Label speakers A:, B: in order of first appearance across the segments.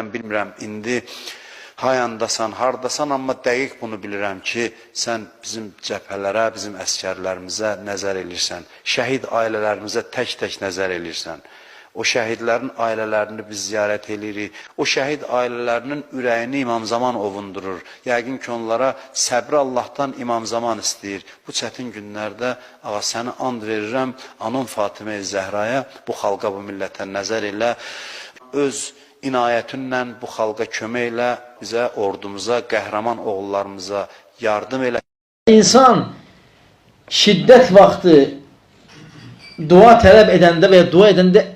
A: istəyirəm, bilmirəm indi hayandasan, hardasan, amma dəqiq bunu bilirəm ki, sən bizim cəbhələrə, bizim əskərlərimizə nəzər elirsən, şəhid ailələrimizə tək-tək nəzər elirsən. O şəhidlərin ailələrini biz ziyarət edirik. O şəhid ailələrinin ürəyini İmam Zaman ovundurur. Yəqin ki, onlara səbri Allahdan İmam Zaman istəyir. Bu çətin günlərdə ağa səni and verirəm, anam Fatimə Zəhraya bu xalqa, bu millətə nəzər elə. Öz inayətinlə bu xalqa kömək elə, bizə, ordumuza, qəhrəman oğullarımıza yardım elə.
B: İnsan şiddet vakti dua talep edende veya dua edende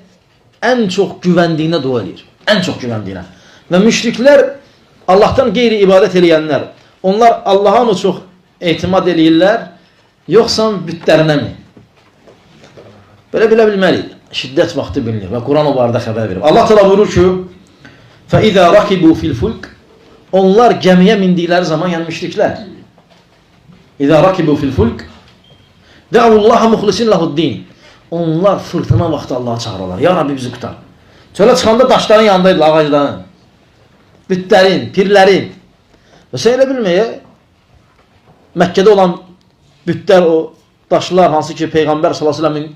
B: en çok güvendiğine dua ediyor. En çok güvendiğine. Ve müşrikler Allah'tan gayri ibadet edenler. Onlar Allah'a mı çok etimat edirlər, yoksa bütlərine mi? Böyle bile bilmeli. Şiddet vakti bilinir. Ve Kur'an o barədə xəbər verir. Allah Teala buyurur ki, فَإِذَا رَكِبُوا فِي الْفُلْكِ Onlar gemiye mindikleri zaman yani müşrikler. İza rakibu fil fulk Da'ullaha muhlisin lahuddin. Onlar fırtına vaxtı Allah'a çağırırlar. Ya Rabbi bizi kurtar. Çölə çıxanda daşların yanındaydılar ağacların. Bütlərin, pirlərin. Və sən elə bilməyə Məkkədə olan bütlər o daşlar hansı ki Peyğəmbər sallallahu əleyhi və səlləmin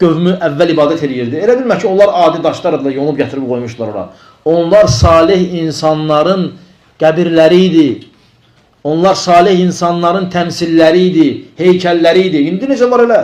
B: qövmü əvvəl ibadət eləyirdi. Elə bilmə ki onlar adi daşlarla yonub gətirib qoymuşlar ora. Onlar salih insanların qəbirləri. Onlar salih insanların təmsilləri idi, heykəlləri idi. İndi necə var elə?